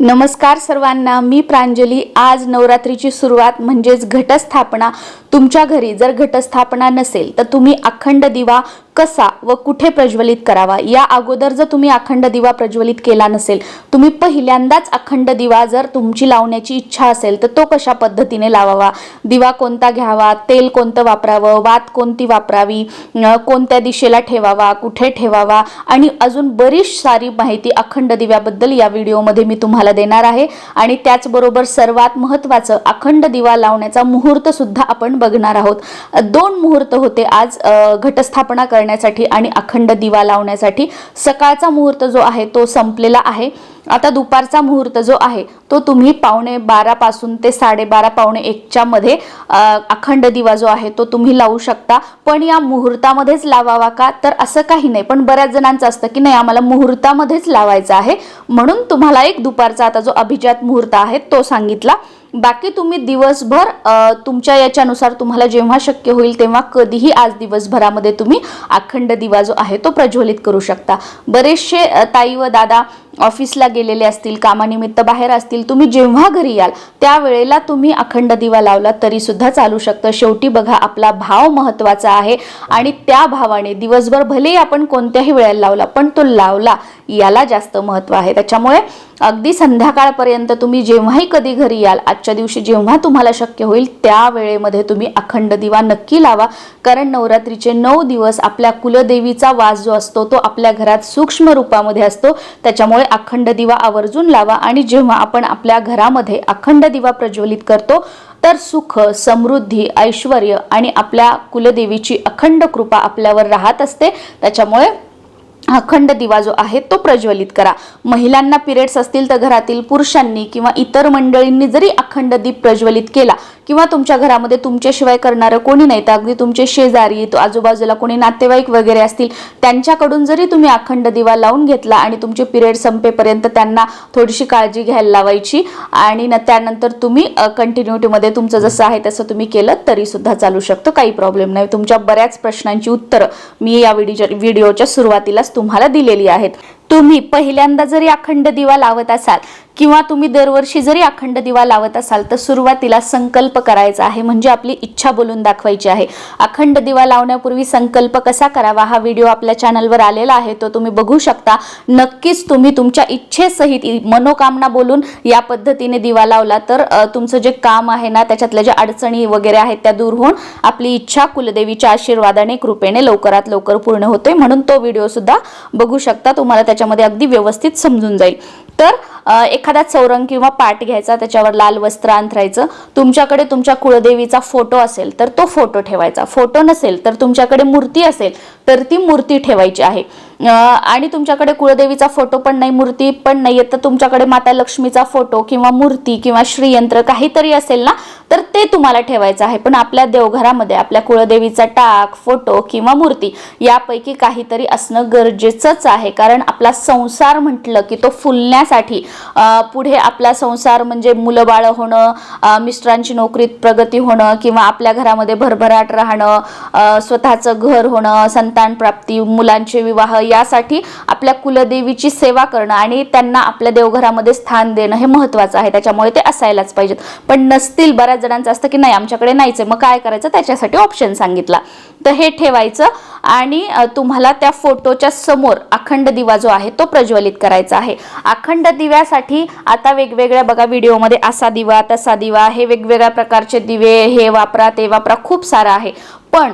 नमस्कार सर्वांना मी प्रांजली. आज नवरात्रीची सुरुवात म्हणजेच घटस्थापना तुमच्या घरी जर घटस्थापना नसेल तर तुम्ही अखंड दिवा कसा व कुठे प्रज्वलित करावा? या अगोदर जर तुम्ही अखंड दिवा प्रज्वलित केला नसेल तुम्ही पहिल्यांदाच अखंड दिवा जर तुमची लावण्याची इच्छा असेल तर तो कशा पद्धतीने लावावा? दिवा कोणता घ्यावा? तेल कोणतं वापरावं? वात कोणती वापरावी? कोणत्या दिशेला ठेवावा? कुठे ठेवावा? आणि अजून बरीच सारी माहिती अखंड दिव्याबद्दल या व्हिडिओमध्ये मी तुम्हाला देणार आहे. आणि त्याचबरोबर सर्वात महत्त्वाचं अखंड दिवा लावण्याचा मुहूर्तसुद्धा आपण आपण बघणार आहोत. दोन मुहूर्त होते आज घटस्थापना करण्यासाठी आणि अखंड दिवा लावण्यासाठी. सकाळचा मुहूर्त जो आहे तो संपलेला आहे. आता दुपारचा मुहूर्त जो आहे तो तुम्ही पावणे बारापासून ते साडेबारा पावणे एकच्या मध्ये अखंड दिवा जो आहे तो तुम्ही लावू शकता. पण या मुहूर्तामध्येच लावावा का? तर असं काही नाही. पण बऱ्याच जणांचं असतं की नाही आम्हाला मुहूर्तामध्येच लावायचा आहे. म्हणून तुम्हाला एक दुपारचा आता जो अभिजात मुहूर्त आहे तो सांगितला. बाकी तुम्ही दिवसभर तुमच्या याच्यानुसार तुम्हाला जेव्हा शक्य होईल तेव्हा कधीही आज दिवसभरामध्ये तुम्ही अखंड दिवा जो आहे तो प्रज्वलित करू शकता. बरेचसे ताई व दादा ऑफिसला गेलेले असतील कामानिमित्त बाहेर असतील तुम्ही जेव्हा घरी याल त्यावेळेला तुम्ही अखंड दिवा लावला तरी सुद्धा चालू शकतं. शेवटी बघा आपला भाव महत्त्वाचा आहे आणि त्या भावाने दिवसभर भलेही आपण कोणत्याही वेळेला लावला पण तो लावला याला जास्त महत्त्व आहे. त्याच्यामुळे अगदी संध्याकाळपर्यंत तुम्ही जेव्हाही कधी घरी याल आजच्या दिवशी जेव्हा तुम्हाला शक्य होईल त्या वेळेमध्ये तुम्ही अखंड दिवा नक्की लावा. कारण नवरात्रीचे नऊ दिवस आपल्या कुलदेवीचा वास जो असतो तो आपल्या घरात सूक्ष्म रूपामध्ये असतो. त्याच्यामुळे अखंड दिवा आवर्जून लावा आणि जेव्हा आपण आपल्या घरामध्ये अखंड दिवा प्रज्वलित करतो तर सुख समृद्धी ऐश्वर आणि आपल्या कुलदेवीची अखंड कृपा आपल्यावर राहत असते. त्याच्यामुळे अखंड दिवा जो आहे तो प्रज्वलित करा. महिलांना पिरियड्स असतील तर घरातील पुरुषांनी किंवा इतर मंडळींनी जरी अखंड दीप प्रज्वलित केला किंवा तुमच्या घरामध्ये तुमच्याशिवाय करणारं कोणी नाही तर अगदी तुमचे शेजारी आजूबाजूला कोणी नातेवाईक वगैरे असतील त्यांच्याकडून जरी तुम्ही अखंड दिवा लावून घेतला आणि तुमचे पिरियड संपेपर्यंत त्यांना थोडीशी काळजी घ्यायला लावायची आणि न त्यानंतर तुम्ही कंटिन्युटीमध्ये तुमचं जसं आहे तसं तुम्ही केलं तरी सुद्धा चालू शकतो. काही प्रॉब्लेम नाही. तुमच्या बऱ्याच प्रश्नांची उत्तरं मी या व्हिडिओच्या व्हिडिओच्या सुरुवातीलाच तुम्हाला दिलेली आहेत. तुम्ही पहिल्यांदा जरी अखंड दिवा लावत असाल किंवा तुम्ही दरवर्षी जरी अखंड दिवा लावत असाल तर सुरुवातीला संकल्प करायचा आहे म्हणजे आपली इच्छा बोलून दाखवायची आहे. अखंड दिवा लावण्यापूर्वी संकल्प कसा करावा हा व्हिडिओ आपल्या चॅनलवर आलेला आहे तो तुम्ही बघू शकता. नक्कीच तुम्ही तुमच्या इच्छेसहित मनोकामना बोलून या पद्धतीने दिवा लावला तर तुमचं जे काम आहे ना त्याच्यातल्या ज्या अडचणी वगैरे आहेत त्या दूर होऊन आपली इच्छा कुलदेवीच्या आशीर्वादाने कृपेने लवकरात लवकर पूर्ण होते म्हणून तो व्हिडिओ सुद्धा बघू शकता. तुम्हाला त्याच्यामध्ये अगदी व्यवस्थित समजून जाईल. तर एखादा चौरंग किंवा पाट घ्यायचा त्याच्यावर लाल वस्त्र अंथरायचं तुमच्याकडे तुमच्या कुळदेवीचा फोटो असेल तर तो फोटो ठेवायचा. फोटो नसेल तर तुमच्याकडे मूर्ती असेल तर ती मूर्ती ठेवायची आहे. आणि तुमच्याकडे कुळदेवीचा फोटो पण नाही मूर्ती पण नाही तर तुमच्याकडे माता लक्ष्मीचा फोटो किंवा मूर्ती किंवा श्रीयंत्र काहीतरी असेल ना तर ते तुम्हाला ठेवायचं आहे. पण आपल्या देवघरामध्ये आपल्या कुळदेवीचा टाक फोटो किंवा मूर्ती यापैकी काहीतरी असणं गरजेचंच आहे. कारण आपला संसार म्हटलं की तो फुलण्यासाठी पुढे आपला संसार म्हणजे मुलं बाळं होणं मिस्टरांची नोकरीत प्रगती होणं किंवा आपल्या घरामध्ये भरभराट राहणं स्वतःचं घर होणं संतान प्राप्ती मुलांचे विवाह यासाठी आपल्या कुलदेवीची सेवा करणं आणि त्यांना आपल्या देवघरामध्ये स्थान देणं हे महत्त्वाचं आहे. त्याच्यामुळे ते असायलाच पाहिजेत. पण नसतील बऱ्याच जणांचं असतं की नाही आमच्याकडे नाहीच आहे. मग काय करायचं? त्याच्यासाठी ऑप्शन सांगितला. तर हे ठेवायचं आणि तुम्हाला त्या फोटोच्या समोर अखंड दिवा जो आहे तो प्रज्वलित करायचा आहे. अखंड दिव्यासाठी आता वेगवेगळ्या बघा व्हिडिओमध्ये असा दिवा तसा दिवा हे वेगवेगळ्या प्रकारचे दिवे हे वापरा ते वापरा खूप सारं आहे. पण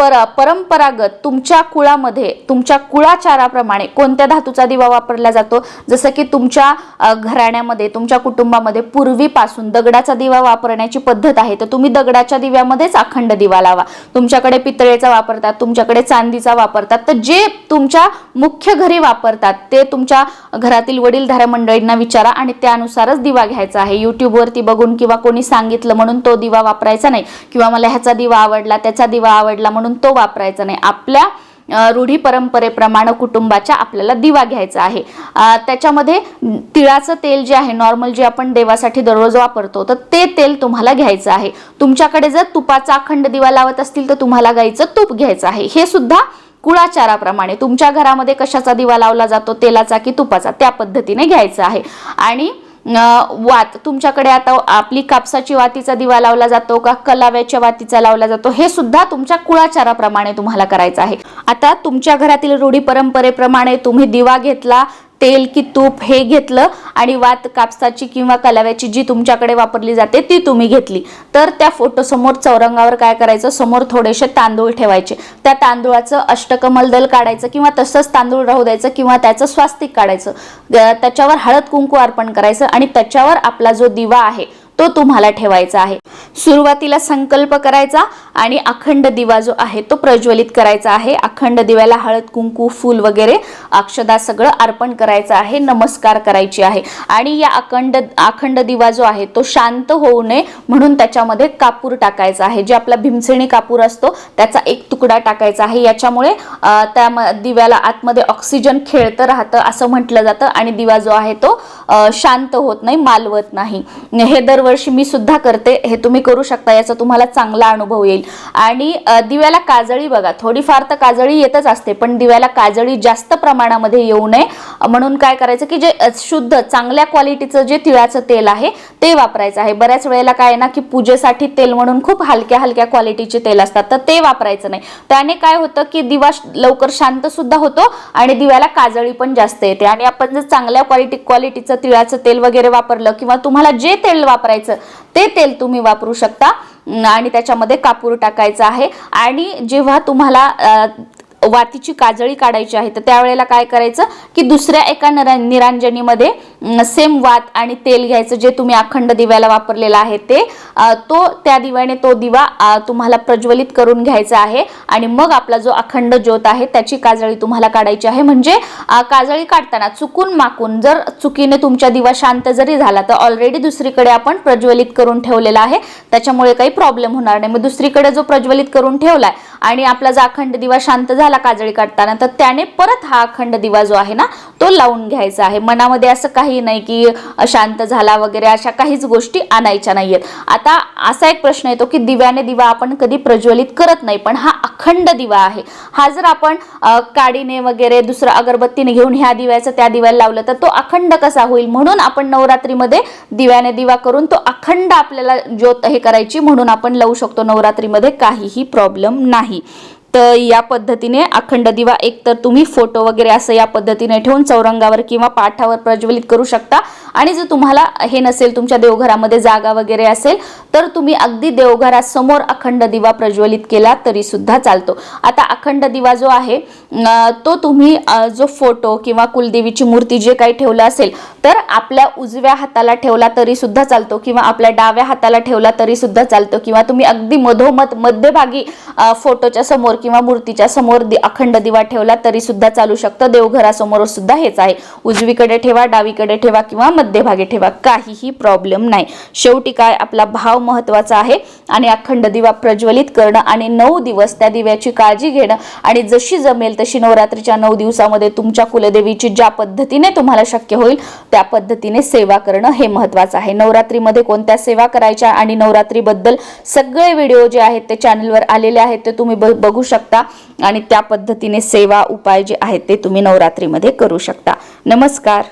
पर परंपरागत तुमच्या कुळामध्ये तुमच्या कुळाचाराप्रमाणे कोणत्या धातूचा दिवा वापरला जातो? जसं की तुमच्या घराण्यामध्ये तुमच्या कुटुंबामध्ये पूर्वीपासून दगडाचा दिवा वापरण्याची पद्धत आहे तर तुम्ही दगडाच्या दिव्यामध्येच अखंड दिवा लावा. तुमच्याकडे पितळेचा वापरतात तुमच्याकडे चांदीचा वापरतात तर जे तुमच्या मुख्य घरी वापरतात ते तुमच्या घरातील वडीलधाऱ्या मंडळींना विचारा आणि त्यानुसारच दिवा घ्यायचा आहे. यूट्यूबवरती बघून किंवा कोणी सांगितलं म्हणून तो दिवा वापरायचा नाही. किंवा मला ह्याचा दिवा आवडला त्याचा दिवा आवडला म्हणून तो वापरायचा नाही. आपल्या रूढी परंपरेप्रमाणे कुटुंबाच्या आपल्याला दिवा घ्यायचा आहे. त्याच्यामध्ये तिळाचं तेल जे आहे नॉर्मल जे आपण देवासाठी दररोज वापरतो तर ते तेल तुम्हाला घ्यायचं आहे. तुमच्याकडे जर तुपाचा अखंड दिवा लावत असतील तर तुम्हाला गाईचं तूप घ्यायचं आहे. हे सुद्धा कुळाचाराप्रमाणे तुमच्या घरामध्ये कशाचा दिवा लावला जातो? तेलाचा की तुपाचा? त्या पद्धतीने घ्यायचा आहे. आणि वात. तुमच्याकडे आता आपली कापसाची वातीचा दिवा लावला जातो का? कलाव्याच्या वातीचा लावला जातो. हे सुद्धा तुमच्या कुळाचाराप्रमाणे तुम्हाला करायचं आहे. आता तुमच्या घरातील रूढी परंपरेप्रमाणे तुम्ही दिवा घेतला तेल की तूप हे घेतलं आणि वात कापसाची किंवा कलाव्याची जी तुमच्याकडे वापरली जाते ती तुम्ही घेतली. तर त्या फोटोसमोर चौरंगावर काय करायचं? समोर थोडेसे तांदूळ ठेवायचे. त्या तांदूळाचं अष्टकमल दल काढायचं किंवा तसंच तांदूळ राहू द्यायचं किंवा त्याचं स्वास्तिक काढायचं. त्याच्यावर हळद कुंकू अर्पण करायचं आणि त्याच्यावर आपला जो दिवा आहे तो तुम्हाला ठेवायचा आहे. सुरुवातीला संकल्प करायचा आणि अखंड दिवा जो आहे तो प्रज्वलित करायचा आहे. अखंड दिव्याला हळद कुंकू फूल वगैरे अक्षदा सगळं अर्पण करायचं आहे नमस्कार करायची आहे. आणि या अखंड अखंड दिवा जो आहे तो शांत होऊ नये म्हणून त्याच्यामध्ये कापूर टाकायचा आहे. जे आपला भीमसेणी कापूर असतो त्याचा एक तुकडा टाकायचा आहे. याच्यामुळे त्या दिव्याला आतमध्ये ऑक्सिजन खेळतं राहतं असं म्हटलं जातं आणि दिवा जो आहे तो शांत होत नाही मालवत नाही. हे दरवर्षी मी सुद्धा करते. हे तुम्ही करू शकता याचा तुम्हाला चांगला अनुभव येईल. आणि दिव्याला काजळी बघा. थोडीफार तर काजळी येतच असते पण दिव्याला काजळी जास्त प्रमाणामध्ये येऊ नये. म्हणून काय करायचं की जे शुद्ध चांगल्या क्वालिटीचं जे तिळाचं तेल आहे ते वापरायचं आहे. बऱ्याच वेळेला काय आहे ना की पूजेसाठी तेल म्हणून खूप हलक्या हलक्या क्वालिटीचे तेल असतात तर ते वापरायचं नाही. त्याने काय होतं की दिवा लवकर शांत सुद्धा होतो आणि दिव्याला काजळी पण जास्त येते. आणि आपण जर चांगल्या क्वालिटी क्वालिटीचं तिळाचं तेल वगैरे वापरलं किंवा तुम्हाला जे तेल वापरायचं ते तेल तुम्ही वापरू शकता. आणि त्याच्यामध्ये कापूर टाकायचा आहे. आणि जेव्हा तुम्हाला वातीची काजळी काढायची आहे तर त्यावेळेला काय करायचं की दुसऱ्या एका नरा निरांजनीमध्ये सेम वात आणि तेल घ्यायचं जे तुम्ही अखंड दिव्याला वापरलेलं आहे ते तो त्या दिव्याने तो दिवा तुम्हाला प्रज्वलित करून घ्यायचा आहे आणि मग आपला जो अखंड ज्योत आहे त्याची काजळी तुम्हाला काढायची आहे. म्हणजे काजळी काढताना चुकून माकून जर चुकीने तुमच्या दिवा शांत जरी झाला तर ऑलरेडी दुसरीकडे आपण प्रज्वलित करून ठेवलेला आहे. त्याच्यामुळे काही प्रॉब्लेम होणार नाही. मग दुसरीकडे जो प्रज्वलित करून ठेवलाय आणि आपला जो अखंड दिवा शांत झाला काजळी काढताना तर त्याने परत हा अखंड दिवा जो आहे ना तो लावून घ्यायचा आहे. मनामध्ये असं काही नाही की शांत झाला वगैरे अशा काहीच गोष्टी आणायच्या नाहीयेत. आता असा एक प्रश्न येतो की दिव्याने दिवा आपण कधी प्रज्वलित करत नाही पण हा अखंड दिवा आहे. हा जर आपण काडीने वगैरे दुसरं अगरबत्तीने घेऊन ह्या दिव्याचं त्या दिव्याला लावलं तर तो अखंड कसा होईल? म्हणून आपण नवरात्रीमध्ये दिव्याने दिवा करून तो अखंड आपल्याला ज्योत हे करायची म्हणून आपण लावू शकतो नवरात्रीमध्ये काहीही प्रॉब्लेम नाही. तर या पद्धतीने अखंड दिवा एक तर तुम्ही फोटो वगैरे असं या पद्धतीने ठेवून चौरंगावर किंवा पाठावर प्रज्वलित करू शकता. आणि जर तुम्हाला हे नसेल तुमच्या देवघरामध्ये जागा वगैरे असेल तर तुम्ही अगदी देवघरासमोर अखंड दिवा प्रज्वलित केला तरी सुद्धा चालतो. आता अखंड दिवा जो आहे तो तुम्ही जो फोटो किंवा कुलदेवीची मूर्ती जे काही ठेवलं असेल तर आपल्या उजव्या हाताला ठेवला तरी सुद्धा चालतो किंवा आपल्या डाव्या हाताला ठेवला तरी सुद्धा चालतो. किंवा तुम्ही अगदी मधोमध मध्यभागी फोटोच्या समोर किंवा मूर्तीच्या समोर दि- अखंड दिवा ठेवला तरी सुद्धा चालू शकतं. देवघरासमोर सुद्धा हेच आहे. उजवीकडे ठेवा डावीकडे ठेवा किंवा मध्यभागी ठेवा. काहीही प्रॉब्लेम नाही. शेवटी काय? आपला भाव महत्त्वाचा आहे आणि अखंड दिवा प्रज्वलित करणं आणि नऊ दिवस त्या दिव्याची काळजी घेणं आणि जशी जमेल तशी नवरात्रीच्या नऊ दिवसामध्ये तुमच्या कुलदेवीची ज्या पद्धतीने तुम्हाला शक्य होईल त्या पद्धतीने सेवा करणं हे महत्वाचं आहे. नवरात्रीमध्ये कोणत्या सेवा करायच्या आणि नवरात्रीबद्दल सगळे व्हिडिओ जे आहेत ते चॅनलवर आलेले आहेत ते तुम्ही बघू शकता आणि त्या पद्धतीने सेवा उपाय जे आहेत ते तुम्ही नवरात्रीमध्ये करू शकता. नमस्कार.